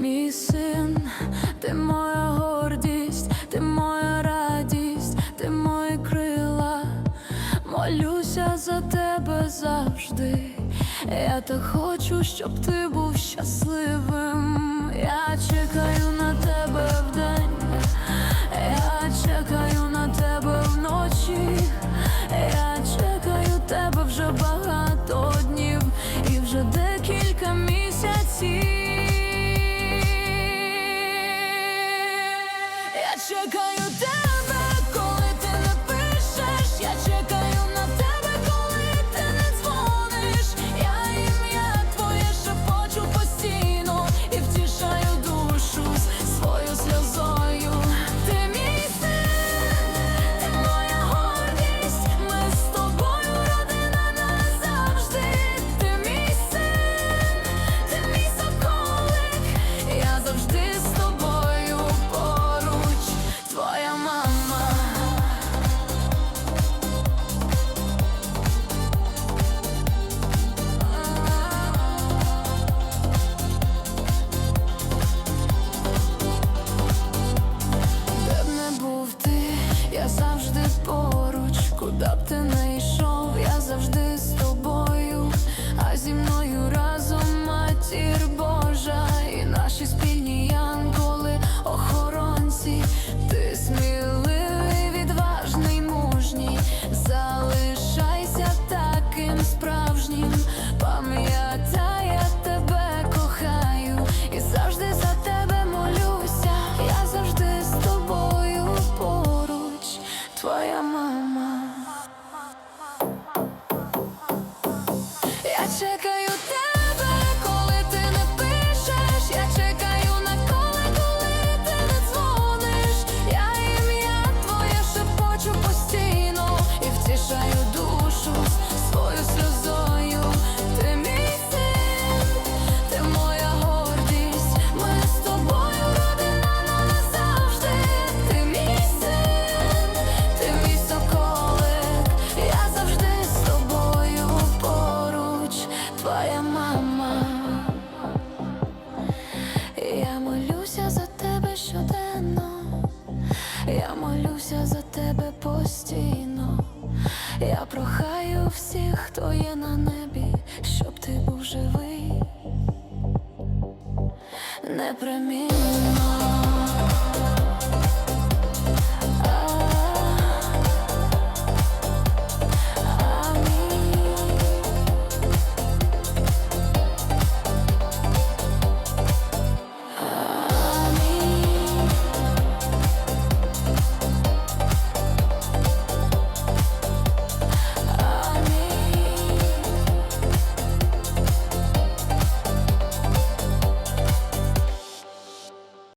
мій син, ти моя гордість, ти моя радість, ти мої крила. Молюся за тебе завжди. Я так хочу, щоб ти був щасливим. Я чекаю на тебе вдень, чекаю куди б ти не йшов, я завжди з тобою, а зі мною разом матір Божа. І наші спільні янголи, охоронці, ти сміливий, відважний, мужній, залишайся таким справжнім, пам'ятай, я тебе кохаю. І завжди за тебе молюся. Я завжди з тобою поруч, твоя мама. Я молюся за тебе постійно. Я прохаю всіх, хто є на небі, щоб ти був живий, непримінно.